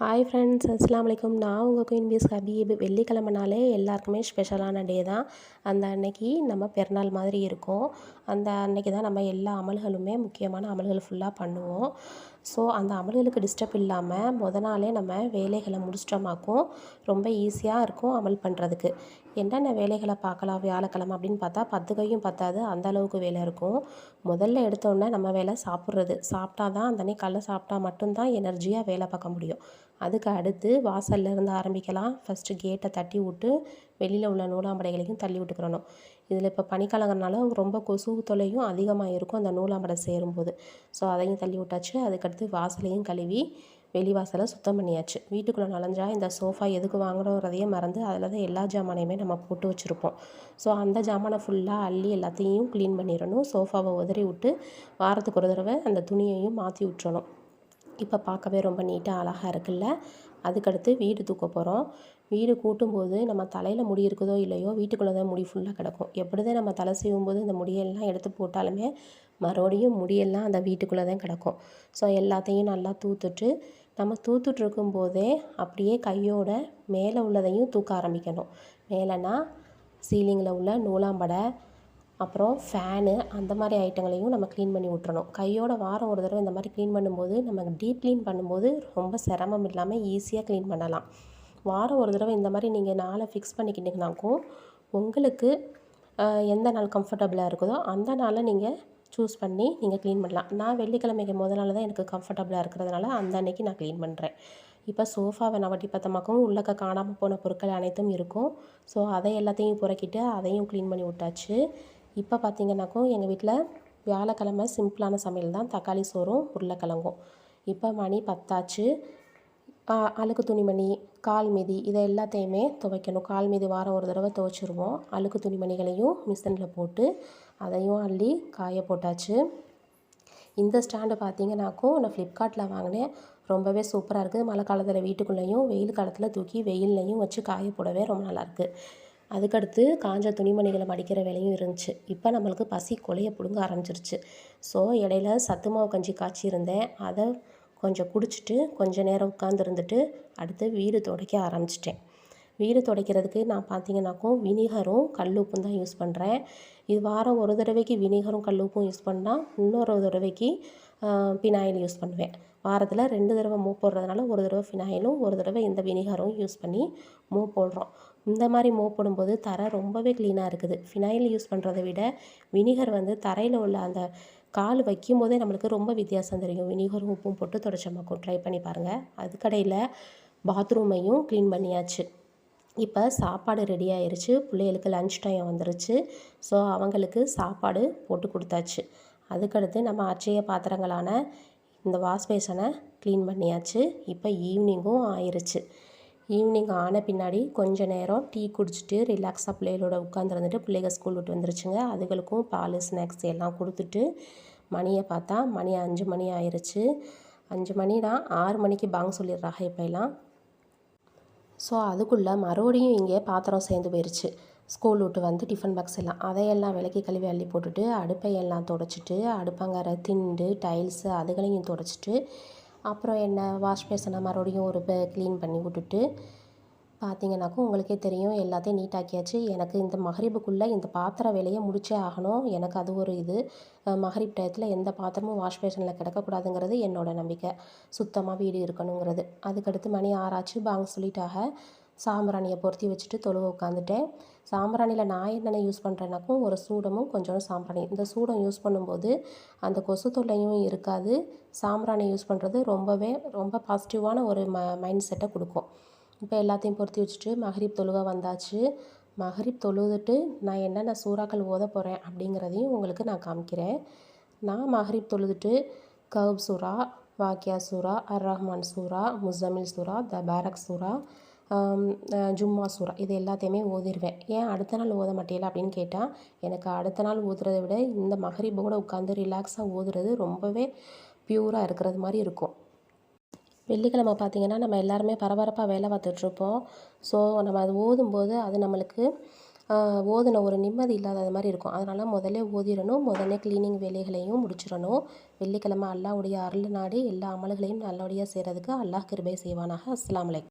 Hi friends அஸ்லாம் வலைக்கம் நான் உங்கள் குயின் பீஸ் ஹபீப் வெள்ளிக்கிழமைனாலே எல்லாருக்குமே ஸ்பெஷலான டே தான். அந்த அன்னைக்கு நம்ம பெருநாள் மாதிரி இருக்கும். அந்த அன்னைக்கு தான் நம்ம எல்லா அமல்களுமே முக்கியமான அமல்கள் ஃபுல்லாக பண்ணுவோம். ஸோ அந்த அமல்களுக்கு டிஸ்டர்ப் இல்லாமல் முத நாளே நம்ம வேலைகளை முடிச்சிட்டோமாக்கும் ரொம்ப ஈஸியாக இருக்கும் அமல் பண்ணுறதுக்கு என்னென்ன வேலைகளை பார்க்கலாம் வியாழக்கிழமை அப்படின்னு பார்த்தா பத்து கையும் பத்தாது அந்த அளவுக்கு வேலை இருக்கும். முதல்ல எடுத்தோடனே நம்ம வேலை சாப்பிட்றது. சாப்பிட்டா தான் அந்த அன்னைக்கு காலைல சாப்பிட்டா மட்டும்தான் எனர்ஜியாக வேலை பார்க்க முடியும். அதுக்கு அடுத்து வாசல்ல இருந்து ஆரம்பிக்கலாம். ஃபஸ்ட்டு கேட்டை தட்டி விட்டு வெளியில் உள்ள நூலாம்படைகளையும் தள்ளி விட்டுக்கிறணும். இதில் இப்போ பனிக்காலங்கிறனால ரொம்ப கொசு தொலையும் அதிகமாக இருக்கும் அந்த நூலாம்படை சேரும்போது. ஸோ அதையும் தள்ளி விட்டாச்சு. அதுக்கடுத்து வாசலையும் கழுவி வெளி வாசலை சுத்தம் பண்ணியாச்சு. வீட்டுக்குள்ளே நுழைஞ்சா இந்த சோஃபா எதுக்கு வாங்குறோங்கிறதையே மறந்து அதில் தான் எல்லா ஜாமானையுமே நம்ம போட்டு வச்சுருப்போம். ஸோ அந்த ஜாமானை ஃபுல்லாக அள்ளி எல்லாத்தையும் க்ளீன் பண்ணிடணும். சோஃபாவை உதறி விட்டு வாரத்துக்கு ஒரு தடவை அந்த துணியையும் மாற்றி விட்டுறணும். இப்போ பார்க்கவே ரொம்ப நீட்டாக அழகாக இருக்குல்ல. அதுக்கடுத்து வீடு தூக்க போகிறோம். வீடு கூட்டும்போது நம்ம தலையில் முடி இருக்குதோ இல்லையோ வீட்டுக்குள்ளே தான் முடி ஃபுல்லாக கிடக்கும். எப்படி தான் நம்ம தலை சீவும்போது இந்த முடியெல்லாம் எடுத்து போட்டாலுமே மறுபடியும் முடியெல்லாம் அந்த வீட்டுக்குள்ளே தான் கிடக்கும். ஸோ எல்லாத்தையும் நல்லா தூத்துட்டு நம்ம தூத்துட்டு இருக்கும்போதே அப்படியே கையோட மேலே உள்ளதையும் தூக்க ஆரம்பிக்கணும். மேலேனா சீலிங்கில் உள்ள நூலாம்படை அப்புறம் ஃபேனு அந்த மாதிரி ஐட்டங்களையும் நம்ம க்ளீன் பண்ணி விட்றணும் கையோட வாரம் ஒரு தடவை இந்த மாதிரி க்ளீன் பண்ணும்போது நம்ம டீப் க்ளீன் பண்ணும்போது ரொம்ப சிரமம் இல்லாமல் ஈஸியாக க்ளீன் பண்ணலாம். வாரம் ஒரு தடவை இந்த மாதிரி நீங்கள் நாளை ஃபிக்ஸ் பண்ணிக்கிட்டிங்கனாக்கும் உங்களுக்கு எந்த நாள் கம்ஃபர்டபுளாக இருக்குதோ அந்த நாளை நீங்கள் சூஸ் பண்ணி நீங்கள் க்ளீன் பண்ணலாம். நான் வெள்ளிக்கிழமைக்கு முதல் நாள் தான் எனக்கு கம்ஃபர்டபுளாக இருக்கிறதுனால அந்த அன்னைக்கு நான் க்ளீன் பண்ணுறேன் இப்போ சோஃபாவை நான் வட்டி பத்தமாக்கவும் உள்ளக்க காணாமல் போன பொருட்கள் அனைத்தும் இருக்கும். ஸோ அதை எல்லாத்தையும் புறக்கிட்டு அதையும் க்ளீன் பண்ணி விட்டாச்சு. இப்போ பார்த்தீங்கன்னாக்கும் எங்கள் வீட்டில் வியாழக்கிழமை சிம்பிளான சமையல் தான். தக்காளி சோறும் உருளைக்கிழங்கும். இப்போ மணி பத்தாச்சு. அழுக்கு துணிமணி கால் மிதி இதை எல்லாத்தையுமே துவைக்கணும். கால் மிதி வாரம் ஒரு தடவை துவைச்சிருவோம். அழுக்கு துணிமணிகளையும் மிஷினில் போட்டு அதையும் அள்ளி காய போட்டாச்சு. இந்த ஸ்டாண்டு பார்த்தீங்கன்னாக்கும் நான் ஃப்ளிப்கார்ட்டில் வாங்கினேன். ரொம்பவே சூப்பராக இருக்குது. மழை காலத்தில் வீட்டுக்குள்ளேயும் வெயில் காலத்தில் தூக்கி வெயில்லையும் வச்சு காய போடவே ரொம்ப நல்லாயிருக்கு அதுக்கடுத்து காஞ்ச துணிமணிகளை மடிக்கிற வேலையும் இருந்துச்சு. இப்போ நம்மளுக்கு பசி கொலையை பிடுங்க ஆரம்பிச்சிருச்சு. ஸோ இடையில சத்து மாவு கஞ்சி காய்ச்சிருந்தேன். அதை கொஞ்சம் குடிச்சிட்டு கொஞ்ச நேரம் உட்காந்துருந்துட்டு அடுத்து வீடு துடைக்க ஆரம்பிச்சிட்டேன். வீடு துடைக்கிறதுக்கு நான் பார்த்தீங்கன்னாக்கும் வினிகரும் கல்லுப்பும் தான் யூஸ் பண்ணுறேன் இது வாரம் ஒரு தடவைக்கு வினிகரும் கல்லுப்பும் யூஸ் பண்ணால் இன்னொரு தடவைக்கு பினாயில் யூஸ் பண்ணுவேன். வாரத்தில் ரெண்டு தடவை மூவ் போடுறதுனால ஒரு தடவை ஃபினாயிலும் ஒரு தடவை இந்த வினிகரும் யூஸ் பண்ணி மூவ் போடுறோம். இந்த மாதிரி மூவ் போடும்போது தரை ரொம்பவே க்ளீனாக இருக்குது. ஃபினாயில் யூஸ் பண்ணுறதை விட வினிகர் வந்து தரையில் உள்ள அந்த கால் வைக்கும் போதே நம்மளுக்கு ரொம்ப வித்தியாசம் தெரியும். வினிகரும் உப்பும் போட்டு தொடச்சமாக்கும் ட்ரை பண்ணி பாருங்கள் அதுக்கடையில் பாத்ரூமையும் க்ளீன் பண்ணியாச்சு. இப்போ சாப்பாடு ரெடி ஆயிடுச்சு பிள்ளைகளுக்கு லன்ச் டைம் வந்துருச்சு. ஸோ அவங்களுக்கு சாப்பாடு போட்டு கொடுத்தாச்சு. அதுக்கடுத்து நம்ம அச்சய பாத்திரங்களான இந்த வாஷ் பேஷனை க்ளீன் பண்ணியாச்சு. இப்போ ஈவினிங்கும் ஆயிடுச்சு ஈவினிங் ஆன பின்னாடி கொஞ்ச நேரம் டீ குடிச்சிட்டு ரிலாக்ஸாக பிள்ளைகளோட உட்காந்துருந்துட்டு பிள்ளைகள் ஸ்கூல் விட்டு வந்துருச்சுங்க. அதுகளுக்கும் பால் ஸ்நாக்ஸ் எல்லாம் கொடுத்துட்டு மணியை பார்த்தா மணி அஞ்சு மணி ஆயிடுச்சு அஞ்சு மணினால் ஆறு மணிக்கு பாங்க சொல்லிடுறாங்க இப்போ எல்லாம் ஸோ அதுக்குள்ளே மறுபடியும் இங்கே பாத்திரம் சேர்ந்து போயிடுச்சு ஸ்கூல் விட்டு வந்து டிஃபன் பாக்ஸ் எல்லாம். அதையெல்லாம் விளக்கி கழுவி அள்ளி போட்டுட்டு அடுப்பை எல்லாம் தொடச்சிட்டு அடுப்பங்கரை திண்டு டைல்ஸு அதுகளையும் தொடச்சிட்டு அப்புறம் என்ன வாஷ் பேசனை மறுபடியும் ஒரு க்ளீன் பண்ணி விட்டுட்டு பார்த்தீங்கன்னாக்கும் உங்களுக்கே தெரியும் எல்லாத்தையும் நீட்டாக்கியாச்சு எனக்கு இந்த மகரிப்புக்குள்ளே இந்த பாத்திர வேலையை முடிச்சே ஆகணும். எனக்கு அது ஒரு இது. மகரிப் டயத்தில் எந்த பாத்திரமும் வாஷ் பேஷனில் கிடக்கக்கூடாதுங்கிறது என்னோடய நம்பிக்கை. சுத்தமாக வீடு இருக்கணுங்கிறது. அதுக்கடுத்து மணி ஆறாச்சு பாங்க சொல்லிட்டாக சாம்பிராணியை பொருத்தி வச்சுட்டு தொழுவ உட்காந்துட்டேன். சாம்பிராணியில் நான் என்னென்ன யூஸ் பண்ணுறேன்னாக்கும் ஒரு சூடமும் கொஞ்சோண்டு சாம்பிராணி. இந்த சூடம் யூஸ் பண்ணும்போது அந்த கொசு தொல்லையும் இருக்காது. சாம்பிராணி யூஸ் பண்ணுறது ரொம்பவே ரொம்ப பாசிட்டிவான ஒரு ம மைண்ட் செட்டை கொடுக்கும். இப்போ எல்லாத்தையும் பொருத்தி வச்சுட்டு மஹரிப் தொழுக வந்தாச்சு. மஹரிப் தொழுதுட்டு நான் என்னென்ன சூறாக்கள் ஓத போகிறேன் அப்படிங்கிறதையும் உங்களுக்கு நான் காமிக்கிறேன். நான் மஹரிப் தொழுதுட்டு கவுப் சூரா வாக்கியா சூரா அர் ரஹ்மான் சூரா முசமில் சூரா த பேரக் சூரா ஜும்மா சூரா இது எல்லாத்தையுமே ஓதிடுவேன் ஏன் அடுத்த நாள் ஓத மாட்டேல அப்படின்னு கேட்டால் எனக்கு அடுத்த நாள் ஓதுறதை விட இந்த மகரிப்போட உட்காந்து ரிலாக்ஸாக ஓதுறது ரொம்பவே ப்யூராக இருக்கிறது மாதிரி இருக்கும். வெள்ளிக்கிழமை பார்த்திங்கன்னா நம்ம எல்லாருமே பரபரப்பாக வேலை பார்த்துட்ருப்போம் ஸோ நம்ம அது ஓதும்போது அது நம்மளுக்கு ஓதின ஒரு நிம்மதி இல்லாத மாதிரி இருக்கும். அதனால் முதல்ல ஓதிடணும். முதல்ல க்ளீனிங் வேலைகளையும் முடிச்சிடணும். வெள்ளிக்கிழமை அல்லாவுடைய அருள் நாடி எல்லா அமல்களையும் நல்லபடியாக செய்கிறதுக்கு அல்லாஹ் கிருபை செய்வானாக. அஸ்ஸலாமு